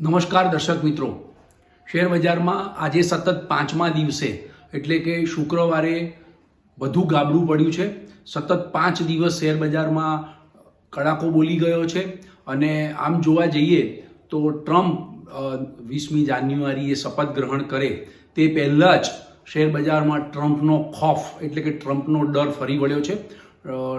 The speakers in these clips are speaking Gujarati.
નમસ્કાર દર્શક મિત્રો. શેર બજારમાં આજે સતત પાંચમા દિવસે, એટલે કે શુક્રવારે વધુ ગાબડું પડ્યું છે. સતત પાંચ દિવસ શેર બજારમાં કડાકો બોલી ગયો છે. અને આમ જોવા જઈએ તો ટ્રમ્પ વીસમી જાન્યુઆરીએ શપથ ગ્રહણ કરે તે પહેલાં જ શેર બજારમાં ટ્રમ્પનો ખોફ, એટલે કે ટ્રમ્પનો ડર ફરી વળ્યો છે.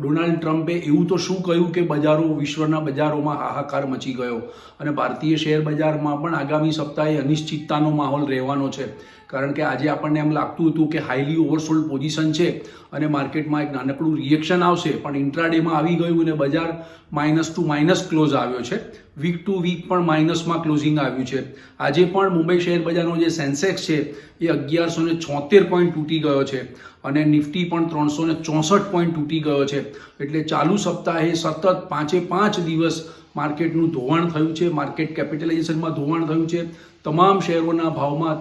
ડોનાલ્ડ ટ્રમ્પે એવું તો શું કહ્યું કે બજારો, વિશ્વના બજારોમાં હાહાકાર મચી ગયો? અને ભારતીય શેર બજારમાં પણ આગામી સપ્તાહે અનિશ્ચિતતાનો માહોલ રહેવાનો છે. કારણ કે આજે આપણને એમ લાગતું હતું કે હાઈલી ઓવરસોલ્ડ પોઝિશન છે અને માર્કેટમાં એક નાનકડું રિએક્શન આવશે, પણ ઇન્ટ્રાડેમાં આવી ગયું અને બજાર માઇનસ ટુ માઇનસ ક્લોઝ આવ્યો છે. વીક ટુ વીક પણ માઇનસમાં ક્લોઝિંગ આવ્યું છે. આજે પણ મુંબઈ શેર બજારનો જે સેન્સેક્સ છે, એ અગિયારસો ને છોતેર પોઈન્ટ તૂટી ગયો છે અને નિફ્ટી પણ ત્રણસો ને ચોસઠ પોઈન્ટ તૂટી ગયો છે. એટલે ચાલુ સપ્તાહે સતત પાંચે પાંચ દિવસ માર્કેટનું ધોવાણ થયું છે માર્કેટ કેપિટલાઇઝેશનમાં ધોવાણ થયું છે. તમામ શેરોના ભાવમાં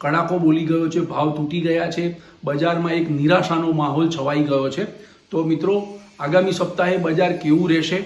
કડાકો બોલી ગયો છે, ભાવ તૂટી ગયા છે, બજારમાં એક નિરાશાનો માહોલ છવાઈ ગયો છે. તો મિત્રો, આગામી સપ્તાહે બજાર કેવું રહેશે?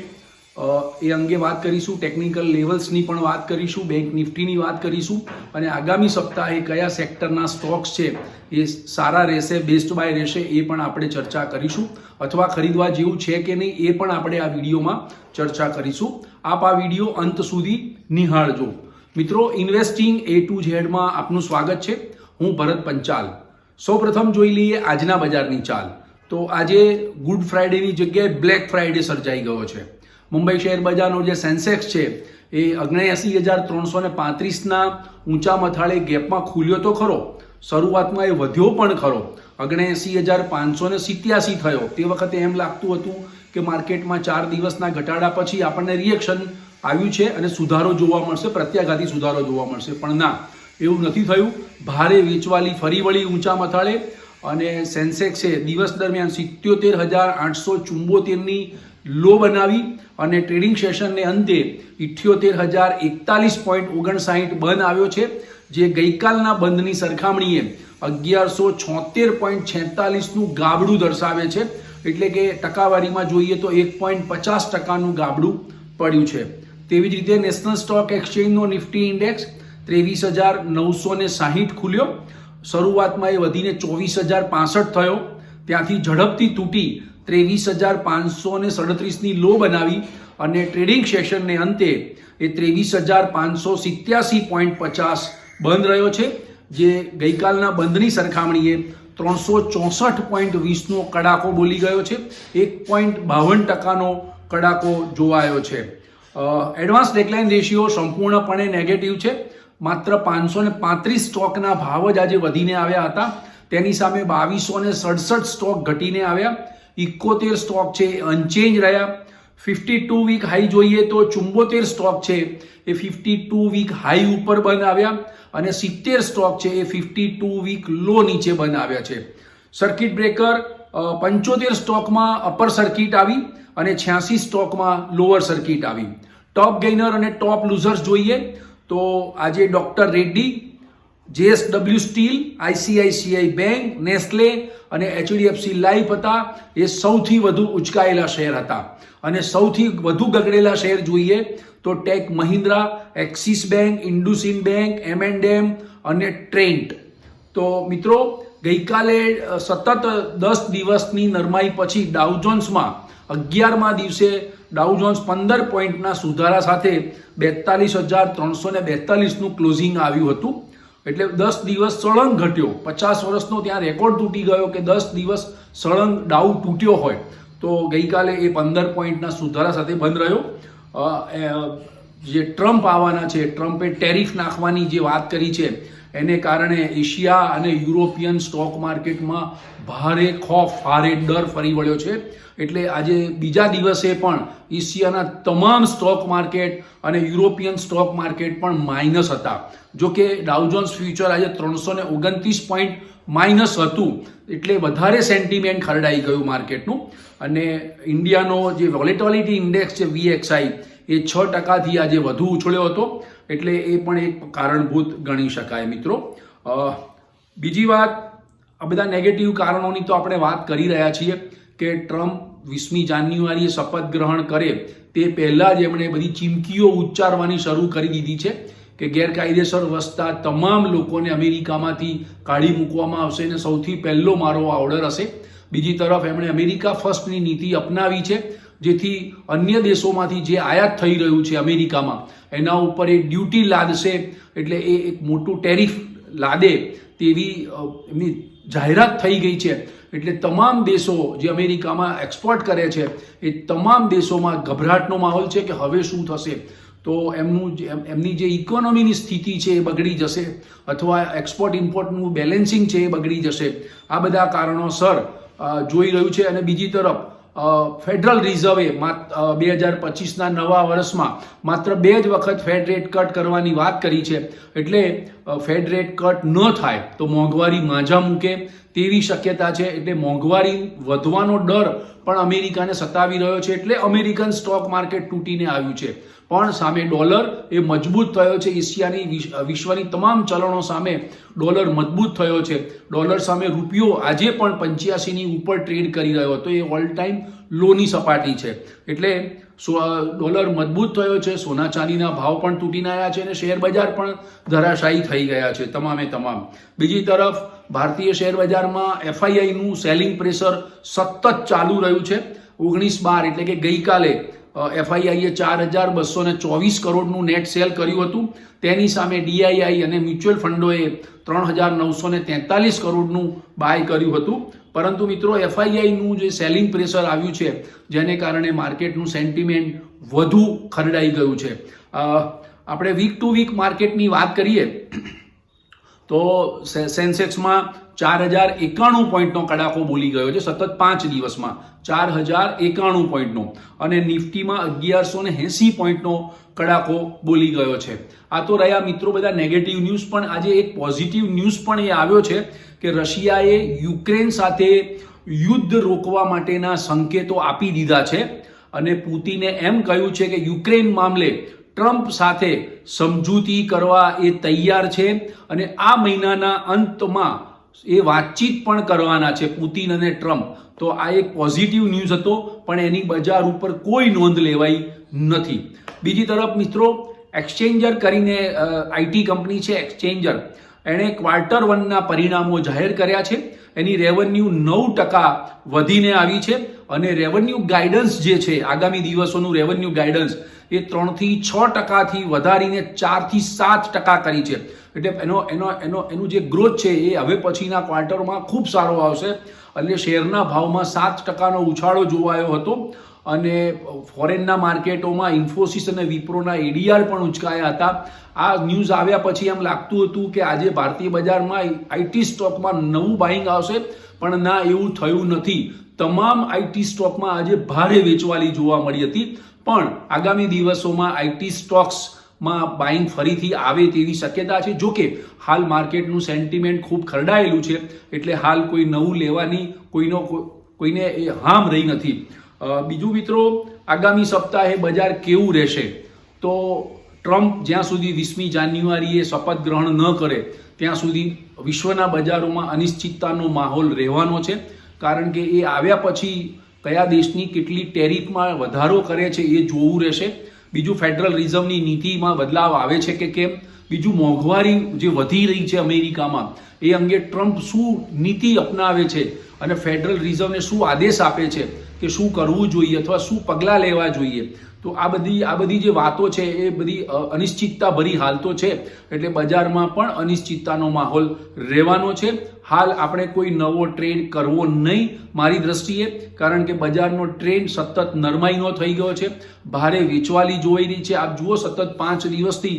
એ અંગે વાત કરીશું, ટેકનિકલ લેવલ્સની પણ વાત કરીશું, બેંક નિફ્ટીની વાત કરીશું, અને આગામી સપ્તાહે કયા સેક્ટરના સ્ટોક્સ છે એ સારા રહેશે, બેસ્ટ બાય રહેશે, એ પણ આપણે ચર્ચા કરીશું. અથવા ખરીદવા જેવું છે કે નહીં, એ પણ આપણે આ વિડીયોમાં ચર્ચા કરીશું. આપ આ વીડિયો અંત સુધી નિહાળજો. મિત્રો ઇન્વેસ્ટિંગ એ ટુ ઝેડમાં આપનું સ્વાગત છે. હું ભરત પંચાલ. સૌપ્રથમ જોઈ લઈએ આજના બજારની ચાલ. તો આજે ગુડ ફ્રાઈડેની જગ્યાએ બ્લેક ફ્રાઈડે સર્જાઈ ગયો છે. મુંબઈ શેર બજારનો જે સેન્સેક્સ છે, એ અગ્નેયાસી હજાર ત્રણસો ને પાંત્રીસના ઊંચા મથાળે ગેપમાં ખુલ્યો તો ખરો. શરૂઆતમાં એ વધ્યો પણ ખરો. અગ્નેયાસી હજાર પાંચસો ને સિત્યાસી થયો. તે વખતે એમ લાગતું હતું કે માર્કેટમાં ચાર દિવસના ઘટાડા પછી આપણને રિએક્શન આવ્યું છે અને સુધારો જોવા મળશે, પ્રત્યાઘાતી સુધારો જોવા મળશે. પણ ના, એવું નથી થયું. ભારે વેચવાલી ફરી વળી ઊંચા મથાળે અને સેન્સેક્સે દિવસ દરમિયાન સિત્યોતેર હજાર આઠસો ચુંબોતેરની લો બનાવી અને ટ્રેડિંગ સેશનને અંતે ઇઠ્યોતેર હજાર એકતાલીસ પોઈન્ટ ઓગણસાઠ બંધ આવ્યો છે, જે ગઈકાલના બંધની સરખામણીએ અગિયારસો છોતેર પોઈન્ટ છેતાલીસનું ગાબડું દર્શાવે છે. એટલે કે ટકાવારીમાં જોઈએ તો એક પોઈન્ટ પચાસ ટકાનું ગાબડું પડ્યું છે. તેવી જ રીતે નેશનલ સ્ટોક એક્સચેન્જનો નિફ્ટી ઇન્ડેક્સ ત્રેવીસ હજાર નવસો ને સાહીઠ ખુલ્યો. શરૂઆતમાં એ વધીને ચોવીસ હજાર પાસઠ થયો. ત્યાંથી ઝડપથી તૂટી ત્રેવીસ હજાર પાંચસો ને સડત્રીસની લો બનાવી અને ટ્રેડિંગ સેશનને અંતે એ ત્રેવીસ હજાર પાંચસો સિત્યાસી પોઈન્ટ પચાસ બંધ રહ્યો છે, જે ગઈકાલના બંધની સરખામણીએ ત્રણસો ચોસઠ પોઈન્ટ વીસનો કડાકો બોલી ગયો છે. એક પોઈન્ટ બાવન ટકાનો કડાકો જોવાયો છે. એડવાન્સ ડેકલાઇન રેશિયો સંપૂર્ણપણે નેગેટિવ છે. માત્ર પાંચસો ને પાંત્રીસ સ્ટોકના ભાવ જ આજે વધીને આવ્યા હતા. તેની સામે બાવીસો ને સડસઠ સ્ટોક ઘટીને આવ્યા. ઇકોતેર સ્ટોક છે અનચેન્જ રહ્યા. ફિફ્ટી ટુ વીક હાઈ જોઈએ તો ચુંબોતેર સ્ટોક છે એ ફિફ્ટી ટુ વીક હાઈ ઉપર બંધ આવ્યા અને સિત્તેર સ્ટોક છે એ ફિફ્ટી ટુ વીક લો નીચે બંધ આવ્યા છે. સર્કિટ બ્રેકર પંચોતેર સ્ટોકમાં અપર સર્કિટ આવી અને છ્યાસી સ્ટોકમાં લોઅર સર્કિટ આવી. ટોપ ગેઇનર અને ટોપ લૂઝર્સ જોઈએ તો આજે doctor Reddy, JSW steel, ICICI bank, Nestle અને એચડીએફસી લાઈફ હતા. એ સૌથી વધુ ઉચકાયેલા શેર હતા. અને સૌથી વધુ ગગડેલા શેર જોઈએ તો tech Mahindra, Axis bank, IndusInd bank M and M અને ટ્રેન્ટ. તો મિત્રો ગઈકાલે સતત દસ દિવસની નરમાઈ પછી ડાઉજોન્સમાં અગિયારમા દિવસે ડાઉજોન્સ પંદર પોઈન્ટના સુધારા સાથે બેતાલીસ હજાર ત્રણસો ને બેતાલીસનું ક્લોઝિંગ આવ્યું હતું. એટલે દસ દિવસ સળંગ ઘટ્યો. પચાસ વર્ષનો ત્યાં રેકોર્ડ તૂટી ગયો કે દસ દિવસ સળંગ ડાઉ તૂટ્યો હોય. તો ગઈકાલે એ પંદર પોઈન્ટના સુધારા સાથે બંધ રહ્યો. જે ટ્રમ્પ આવવાના છે ટ્રમ્પે ટેરિફ નાખવાની જે વાત કરી છે એને કારણે એશિયા અને યુરોપિયન સ્ટોક માર્કેટમાં ભારે ખોફ, ભારે ડર ફરી વળ્યો છે. એટલે આજે બીજા દિવસે પણ એશિયાના તમામ સ્ટોક માર્કેટ અને યુરોપિયન સ્ટોક માર્કેટ પણ માઇનસ હતા. જો કે ડાઉજોન્સ ફ્યુચર આજે ત્રણસો ને ઓગણત્રીસ પોઈન્ટ માઇનસ હતું. એટલે વધારે સેન્ટિમેન્ટ ખરડાઈ ગયું માર્કેટનું. અને ઇન્ડિયાનો જે વોલેટોલિટી ઇન્ડેક્સ છે, વીએક્સઆઈ, એ છ ટકાથી આજે વધુ ઉછળ્યો હતો. એટલે એ પણ એક કારણભૂત ગણી શકાય મિત્રો. બીજી વાત, આ બધા નેગેટિવ કારણોની તો આપણે વાત કરી રહ્યા છીએ કે ટ્રમ્પ વીસમી જાન્યુઆરીએ શપથ ગ્રહણ કરે તે પહેલાં જ એમણે બધી ચીમકીઓ ઉચ્ચારવાની શરૂ કરી દીધી છે કે ગેરકાયદેસર વસતા તમામ લોકોને અમેરિકામાંથી કાઢી મૂકવામાં આવશે અને સૌથી પહેલો મારો આ ઓર્ડર હશે. બીજી તરફ એમણે અમેરિકા ફર્સ્ટની નીતિ અપનાવી છે જેથી અન્ય દેશોમાંથી જે આયાત થઈ રહ્યું છે અમેરિકામાં, એના ઉપર એ ડ્યુટી લાદશે, એટલે એ એક મોટું ટેરિફ લાદે તેવી એમની જાહેરાત થઈ ગઈ છે. એટલે તમામ દેશો જે અમેરિકામાં એક્સપોર્ટ કરે છે, એ તમામ દેશોમાં ગભરાટનો માહોલ છે કે હવે શું થશે? તો એમનું એમની જે ઇકોનોમીની સ્થિતિ છે એ બગડી જશે, અથવા એક્સપોર્ટ ઇમ્પોર્ટનું બેલેન્સિંગ છે એ બગડી જશે. આ બધા કારણોસર જોઈ રહ્યું છે. અને બીજી તરફ ફેડરલ રિઝર્વે બે હજાર પચીસના નવા વર્ષમાં માત્ર બે જ વખત ફેડ રેટ કટ કરવાની વાત કરી છે. એટલે ફેડ રેટ કટ ન થાય તો મોંઘવારી માંઝા મૂકે તેવી શક્યતા છે. એટલે મોંઘવારી વધવાનો ડર પણ અમેરિકાને સતાવી રહ્યો છે. એટલે અમેરિકન સ્ટોક માર્કેટ તૂટીને આવ્યું છે. પણ સામે ડોલર એ મજબૂત થયો છે. એશિયાની વિશ્વની તમામ ચલણો સામે ડોલર મજબૂત થયો છે. ડોલર સામે રૂપિયો આજે પણ પંચ્યાસીની ઉપર ટ્રેડ કરી રહ્યો હતો. એ ઓલ ટાઈમ લોની સપાટી છે. એટલે ડોલર મજબૂત થયો છે, સોના ચાંદીના ભાવ પણ તૂટીને આવ્યા છે અને શેર બજાર પણ ધરાશાયી થઈ ગયા છે, તમામે તમામ. બીજી તરફ, ભારતીય શેર બજારમાં એફઆઈઆઈનું સેલિંગ પ્રેશર સતત ચાલુ રહ્યું છે. ઓગણીસ બાર એટલે કે ગઈકાલે એફઆઈઆઈએ ચાર હજાર બસો ને ચોવીસ કરોડનું નેટ સેલ કર્યું હતું. તેની સામે ડીઆઈઆઈ અને મ્યુચ્યુઅલ ફંડોએ ત્રણ હજાર નવસો ને તેતાલીસ કરોડનું બાય કર્યું હતું. પરંતુ મિત્રો એફઆઈઆઈનું જે સેલિંગ પ્રેશર આવ્યું છે, જેને કારણે માર્કેટનું સેન્ટિમેન્ટ વધુ ખરડાઈ ગયું છે. આપણે વીક ટુ વીક માર્કેટની વાત કરીએ, તો સેન્સેક્સમાં ચાર હજાર એકાણું પોઈન્ટનો કડાકો બોલી ગયો છે, સતત પાંચ દિવસમાં ચાર હજાર એકાણું પોઈન્ટનો અને નિફ્ટીમાં અગિયારસો ને એંસી પોઈન્ટનો કડાકો બોલી ગયો છે. આ તો રહ્યા મિત્રો બધા નેગેટિવ ન્યૂઝ પણ આજે એક પોઝિટિવ ન્યૂઝ પણ એ આવ્યો છે કે રશિયાએ યુક્રેન સાથે યુદ્ધ રોકવા માટેના સંકેતો આપી દીધા છે અને પુતિને એમ કહ્યું છે કે યુક્રેન મામલે ટ્રમ્પ સાથે સમજૂતી કરવા એ તૈયાર છે અને આ મહિનાના અંતમાં એ વાતચીત પણ કરવાના છે પુતિન અને ટ્રમ્પ. તો આ એક પોઝિટિવ ન્યૂઝ હતો, પણ એની બજાર ઉપર કોઈ નોંધ લેવાઈ નથી. બીજી તરફ મિત્રો એક્સચેન્જર કરીને આઈટી કંપની છે એક્સચેન્જર એણે ક્વાર્ટર વનના પરિણામો જાહેર કર્યા છે. એની રેવન્યુ નવ ટકા વધીને આવી છે. અને રેવન્યુ ગાઈડન્સ જે છે, આગામી દિવસોનું રેવન્યુ ગાઈડન્સ એ ત્રણથી છ ટકાથી વધારીને ચારથી સાત ટકા કરી છે. એટલે એનો એનો એનો, એનું જે ગ્રોથ છે એ હવે પછીના ક્વાર્ટરમાં ખૂબ સારો આવશે. એટલે શેરના ભાવમાં સાત ટકાનો ઉછાળો જોવાયો હતો. અને ફોરેનના માર્કેટોમાં ઇન્ફોસિસ અને વિપ્રોના એડીઆર પણ ઉંચકાયા હતા. આ ન્યૂઝ આવ્યા પછી એમ લાગતું હતું કે આજે ભારતીય બજારમાં આઈટી સ્ટોકમાં નવું બાઇંગ આવશે. પણ ના, એવું થયું નથી. તમામ આઈટી સ્ટોકમાં આજે ભારે વેચવાલી જોવા મળી હતી. પણ આગામી દિવસોમાં આઈટી સ્ટોક્સમાં બાઇંગ ફરીથી આવે તેવી શક્યતા છે. જો કે હાલ માર્કેટનું સેન્ટિમેન્ટ ખૂબ ખરડાયેલું છે, એટલે હાલ કોઈ નવું લેવાની કોઈનો કોઈ- કોઈને એ હામ રહી નથી. બીજું મિત્રો, આગામી સપ્તાહે બજાર કેવું રહેશે? તો ટ્રમ્પ જ્યાં સુધી વીસમી જાન્યુઆરીએ શપથ ગ્રહણ ન કરે, ત્યાં સુધી વિશ્વના બજારોમાં અનિશ્ચિતતાનો માહોલ રહેવાનો છે. કારણ કે એ આવ્યા પછી કયા દેશની કેટલી ટેરિફમાં વધારો કરે છે એ જોવું રહેશે. બીજું ફેડરલ રિઝર્વની નીતિમાં બદલાવ આવે છે કે કેમ? બીજું મોંઘવારી જે વધી રહી છે અમેરિકામાં, એ અંગે ટ્રમ્પ શું નીતિ અપનાવે છે? અને ફેડરલ રિઝર્વને શું આદેશ આપે છે? કે શું કરવું જોઈએ અથવા શું પગલાં લેવા જોઈએ. તો આ બધી આ બધી જે વાતો છે એ બધી અનિશ્ચિતતા ભરી હાલતો છે. એટલે બજારમાં પણ અનિશ્ચિતતાનો માહોલ રહેવાનો છે. હાલ આપણે કોઈ નવો ટ્રેન્ડ કરવો નહીં મારી દ્રષ્ટિએ, કારણ કે બજારનો ટ્રેન્ડ સતત નરમાઈનો થઈ ગયો છે. ભારે વેચવાલી જોઈ રહી છે. આપ જુઓ સતત પાંચ દિવસથી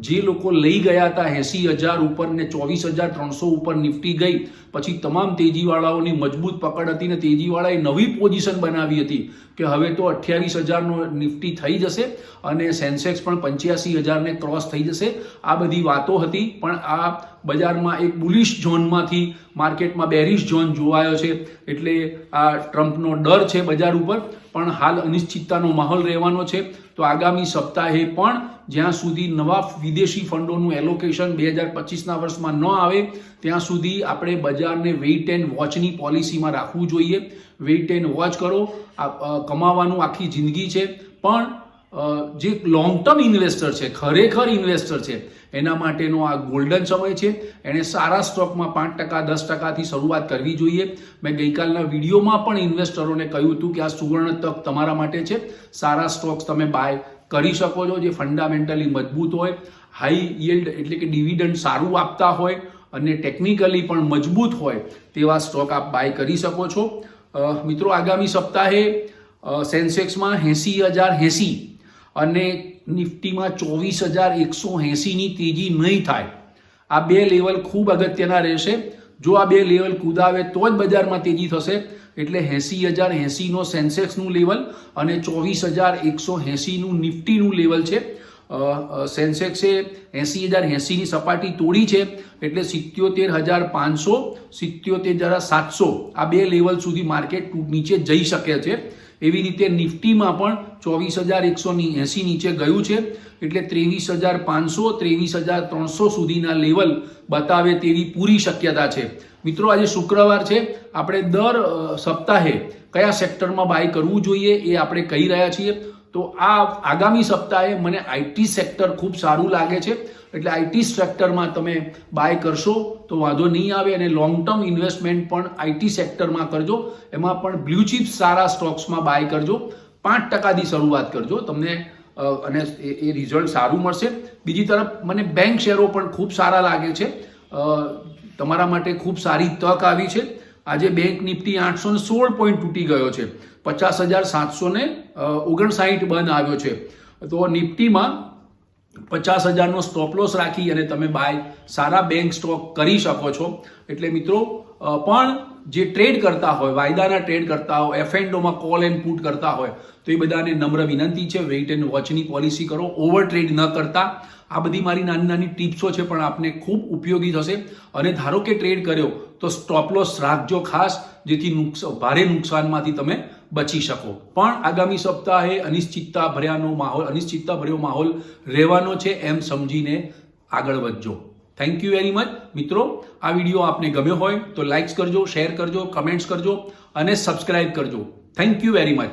જે લોકો લઈ ગયા હતા એસી હજાર ઉપર ને ચોવીસ હજાર ત્રણસો ઉપર નિફ્ટી ગઈ. પછી તમામ તેજીવાળાઓની મજબૂત પકડ હતી ને તેજીવાળાએ નવી પોઝિશન બનાવી હતી કે હવે તો અઠ્યાવીસ હજારનો નિફ્ટી થઈ જશે અને સેન્સેક્સ પણ પંચ્યાસી હજારને ક્રોસ થઈ જશે. આ બધી વાતો હતી, પણ આ બજારમાં એક બુલિશ ઝોનમાંથી માર્કેટમાં બેરિશ ઝોન જોવાયો છે. એટલે આ ટ્રમ્પનો ડર છે બજાર ઉપર, પણ હાલ અનિશ્ચિતતાનો માહોલ રહેવાનો છે. તો આગામી સપ્તાહે પણ જ્યાં સુધી નવા વિદેશી ફંડોનું એલોકેશન બે હજાર પચીસના વર્ષમાં ન આવે, ત્યાં સુધી આપણે બજારને વેઇટ એન્ડ વોચની પોલિસીમાં રાખવું જોઈએ. વેઇટ એન્ડ વોચ કરો. આ કમાવાનું આખી જિંદગી છે. પણ જે લોંગ ટર્મ ઇન્વેસ્ટર છે, ખરેખર ઇન્વેસ્ટર છે, એના માટેનો આ ગોલ્ડન સમય છે. એણે સારા સ્ટોકમાં પાંચ ટકા, દસ ટકાથી શરૂઆત કરવી જોઈએ. મેં ગઈકાલના વિડીયોમાં પણ ઇન્વેસ્ટરોને કહ્યું હતું કે આ સુવર્ણ તક તમારા માટે છે. સારા સ્ટોક્સ તમે બાય કરી શકો છો, જે ફંડામેન્ટલી મજબૂત હોય. હાઈ યીલ્ડ એટલે કે ડિવિડન્ડ સારું આપતા હોય અને ટેકનિકલી પણ મજબૂત હોય તેવા સ્ટોક આપ બાય કરી શકો છો. મિત્રો, આગામી સપ્તાહે સેન્સેક્સમાં એંસી હજાર એંસી અને નિફ્ટીમાં ચોવીસ હજાર એકસો એંસીની તેજી નહીં થાય. આ બે લેવલ ખૂબ અગત્યના રહેશે. જો આ બે લેવલ કુદાવે, તો જ બજારમાં તેજી થશે. એટલે એંસી હજાર એંસીનો સેન્સેક્સનું લેવલ અને ચોવીસ હજાર એકસો એંસીનું નિફ્ટીનું લેવલ છે. સેન્સેક્સે એંસી હજાર એંસીની સપાટી તોડી છે. એટલે સિત્યોતેર હજાર પાંચસો, સિત્યોતેર હજાર સાતસો આ બે લેવલ સુધી માર્કેટ નીચે જઈ શકે છે. એવી રીતે નિફ્ટીમાં પણ ચોવીસ હજાર એકસો એંસી નીચે ગયું છે. એટલે ત્રેવીસ હજાર પાંચસો, ત્રેવીસ હજાર ત્રણસો સુધીના લેવલ બતાવે તેવી પૂરી શક્યતા છે. મિત્રો, આજે શુક્રવાર છે. આપણે દર સપ્તાહે કયા સેક્ટરમાં બાય કરવું જોઈએ એ આપણે કહી રહ્યા છીએ. તો આ આગામી સપ્તાહે મને આઈટી સેક્ટર ખૂબ સારું લાગે છે. એટલે આઈટી સેક્ટરમાં તમે બાય કરશો તો વાંધો નહીં આવે અને લોંગ ટર્મ ઇન્વેસ્ટમેન્ટ પણ આઈટી સેક્ટરમાં કરજો. એમાં પણ બ્લુ ચિપ્સ સારા સ્ટોક્સમાં બાય કરજો. પાંચ ટકાથી શરૂઆત કરજો, તમને અને એ રિઝલ્ટ સારું મળશે. બીજી તરફ, મને બેંક શેરો પણ ખૂબ સારા લાગે છે. તમારા માટે ખૂબ સારી તક આવી છે. આજે બેંક નિફ્ટી આઠસો ને સોળ પોઈન્ટ તૂટી ગયો છે. પચાસ હજાર સાતસો ને ઓગણસાઠ બંધ આવ્યો છે. તો નિફ્ટીમાં પચાસ હજારનો સ્ટોપ લોસ રાખી અને તમે બાય સારા બેંક સ્ટોક કરી શકો છો. એટલે મિત્રો પણ જે ટ્રેડ કરતા હોય, વાયદાના ટ્રેડ કરતા હોય એફ એન્ડોમાં કોલ એન્ડ પુટ કરતા હોય, તો એ બધાને નમ્ર વિનંતી છે વેઇટ એન્ડ વોચની પોલિસી કરો ઓવર ટ્રેડ ન કરતા. આ બધી મારી નાની નાની ટિપ્સો છે, પણ આપને ખૂબ ઉપયોગી થશે. અને ધારો કે ટ્રેડ કર્યો, તો સ્ટોપ લોસ રાખજો ખાસ, જેથી ભારે નુકસાનમાંથી તમે બચી શકો. પણ આગામી સપ્તાહે અનિશ્ચિતતા ભર્યાનો માહોલ અનિશ્ચિતતા ભર્યો માહોલ રહેવાનો છે, એમ સમજીને આગળ વધજો. થેન્ક યુ વેરી મચ મિત્રો, આ વીડિયો આપને ગમ્યો હોય તો લાઇક્સ કરજો શેર કરજો કમેન્ટ્સ કરજો અને સબસ્ક્રાઇબ કરજો. Thank you very much